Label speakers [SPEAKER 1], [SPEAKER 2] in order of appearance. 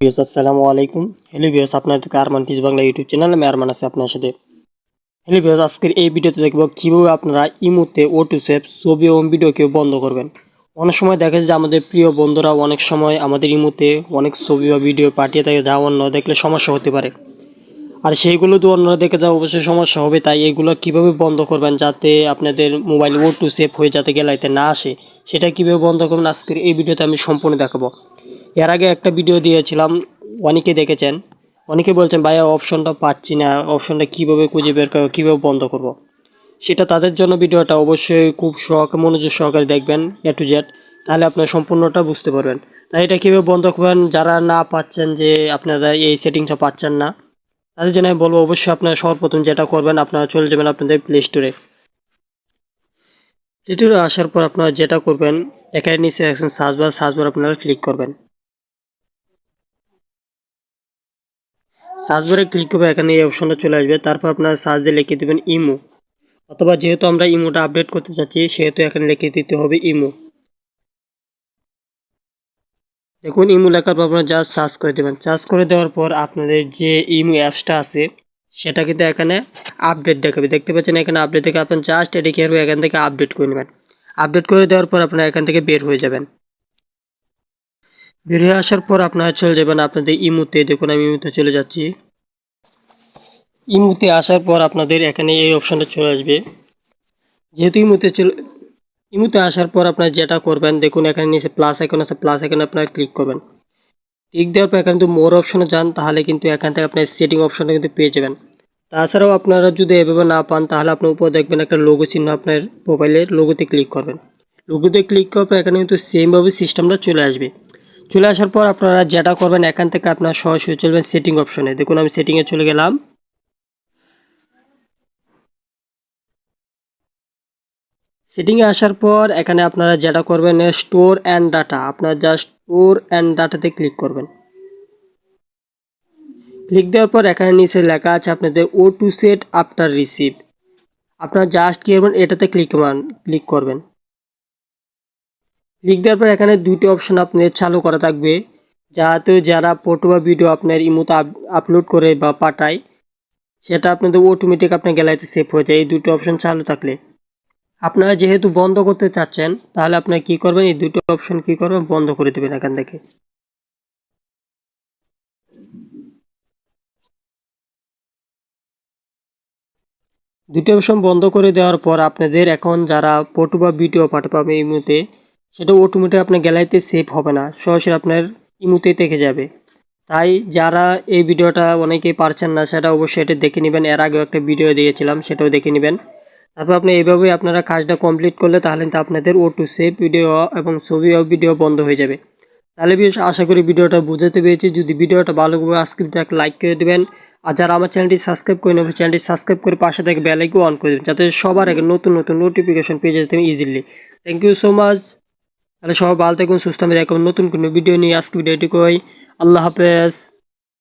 [SPEAKER 1] Views আসসালামু আলাইকুম। Hello views আপনাদেরকে Arman teach Bangla YouTube channel. আমি আরমান আছি আপনার সাথে। হ্যালো ভিউস আজকের এই ভিডিওতে দেখব কীভাবে আপনারা ইমোতে ও টু সেভ ছবি এবং ভিডিওকে বন্ধ করবেন। অনেক সময় দেখা যায় যে আমাদের প্রিয় বন্ধুরা অনেক সময় আমাদের ইমোতে অনেক ছবি বা ভিডিও পাঠিয়ে থাকে যা অন্য দেখলে সমস্যা হতে পারে। আর সেইগুলো তো অন্যরা দেখে যা অবশ্যই সমস্যা হবে। তাই এগুলো কীভাবে বন্ধ করবেন যাতে আপনাদের মোবাইল ও টু সেভ হয়ে যাতে গেলাইতে না আসে, সেটা কীভাবে বন্ধ করবেন, আজকের এই ভিডিওতে আমি সম্পূর্ণ দেখাবো। এর আগে একটা ভিডিও দিয়েছিলাম, অনেকে দেখেছেন? অনেকে বলছেন, ভাইয়া অপশনটা পাচ্ছি না অপশনটা কীভাবে খুঁজে বের করব, কীভাবে বন্ধ করব। সেটা তাদের জন্য ভিডিওটা অবশ্যই খুব শখ, মনোযোগ সহকারে দেখবেন এ টু জেড তাহলে আপনার সম্পূর্ণটা বুঝতে পারবেন। তাই এটা কীভাবে বন্ধ করবেন, যারা না পাচ্ছেন যে আপনারা এই সেটিংসটা পাচ্ছেন না, তাদের জন্য আমি বলব, অবশ্যই আপনারা সর্বপ্রথম যেটা করবেন, আপনারা চলে যাবেন আপনাদের প্লে স্টোরে প্লে স্টোরে আসার পর আপনারা যেটা করবেন, এখানে নিচে একজন সার্চ বার সার্চ বার আপনারা ক্লিক করবেন। সার্চ বারে ক্লিক করবে, এখানে এই অপশনটা চলে আসবে। তারপর আপনারা সার্চ দিয়ে লিখে দেবেন ইমো অথবা যেহেতু আমরা ইমোটা আপডেট করতে চাচ্ছি, সেহেতু এখানে লিখে দিতে হবে ইমো দেখুন ইমো লেখার পর আপনারা জাস্ট সার্চ করে দেবেন। সার্চ করে দেওয়ার পর আপনাদের যে ইমো অ্যাপসটা আছে, সেটা কিন্তু এখানে আপডেট দেখাবে। দেখতে পাচ্ছেন, এখানে আপডেট দেখে আপনার জাস্ট এটা হবে এখান থেকে আপডেট করে নেবেন। আপডেট করে দেওয়ার পর আপনারা এখান থেকে বের হয়ে যাবেন। বের হয়ে আসার পর আপনারা চলে যাবেন আপনাদের ইমুতে। দেখুন, আমি ইমুতে চলে যাচ্ছি। ইমুতে আসার পর আপনাদের এখানে এই অপশানটা চলে আসবে। যেহেতু ইমুতে চলে, ইমুতে আসার পর আপনারা যেটা করবেন, দেখুন, এখানে নিচে প্লাস আইকন আছে প্লাস আইকনে আপনারা ক্লিক করবেন। ক্লিক দেওয়ার পর এখানে মোর অপশনে যান, তাহলে কিন্তু এখান থেকে আপনার সেটিং অপশনটা কিন্তু পেয়ে যাবেন। তাছাড়াও আপনারা যদি এভাবে না পান, তাহলে আপনার উপর দেখবেন একটা লোগো চিহ্ন আপনার মোবাইলের লোগোতে ক্লিক করবেন। লোগোতে ক্লিক করার পর এখানে কিন্তু সেমভাবে সিস্টেমটা চলে আসবে। চলে আসার পর আপনারা যেটা করবেন, এখান থেকে আপনারা সরাসরি চলবেন সেটিং অপশনে দেখুন, আমি সেটিংয়ে চলে গেলাম। সেটিংয়ে আসার পর এখানে আপনারা যেটা করবেন স্টোর অ্যান্ড ডাটা আপনার জাস্ট স্টোর অ্যান্ড ডাটাতে ক্লিক করবেন। ক্লিক দেওয়ার পর এখানে নিচে লেখা আছে আপনাদের ও টু সেট আফটার রিসিভ আপনারা জাস্ট কি করবেন, এটাতে ক্লিক মান ক্লিক করবেন। ক্লিক দেওয়ার পর এখানে দুটি অপশন আপনাদের চালু করা থাকবে। যাতে যারা ফটো বা ভিডিও আপনার ইমোতে আপলোড করে বা পাঠায়, সেটা আপনাদের অটোমেটিক আপনার গ্যালারিতে সেভ হয়ে যায়। এই দুটো অপশন চালু থাকলে। আপনারা যেহেতু বন্ধ করতে চাচ্ছেন, তাহলে আপনারা কি করবেন? এই দুটো অপশন কি করবেন? বন্ধ করে দেবেন এখান থেকে। দুটি অপশন বন্ধ করে দেওয়ার পর আপনাদের এখন যারা ফটো বা ভিডিও পাঠাবে এই মুহূর্তে সেটা অটোমেটিক আপনার গ্যালারিতে সেভ হবে না। সরাসরি আপনার ইমুতে থেকে যাবে। তাই যারা এই ভিডিওটা অনেকেই পারছেন না, সেটা অবশ্যই এটা দেখে নেবেন। এর আগেও একটা ভিডিও দিয়েছিলাম, সেটাও দেখে নেবেন। তারপর আপনি এইভাবেই আপনারা কাজটা কমপ্লিট করলে তাহলে কিন্তু আপনাদের ও টু সেভ ভিডিও এবং ছবি ভিডিও বন্ধ হয়ে যাবে। তাহলে বিশেষ আশা করি ভিডিওটা বুঝাতে পেরেছি। যদি ভিডিওটা ভালো করে আজকে লাইক করে দেবেন। আর যারা আমার চ্যানেলটি সাবস্ক্রাইব করে নেবেন চ্যানেলটি সাবস্ক্রাইব করে পাশে থেকে বেলাইকে অন করে দেবেন, যাতে সবার আগে নতুন নতুন নোটিফিকেশন পেয়ে যেতে easily thank you so much তাহলে সবাই ভালো থাকুন, সুস্থ দেখুন নতুন কোনো ভিডিও নিয়ে আজকে ভিডিওটি কই। আল্লাহ হাফেজ।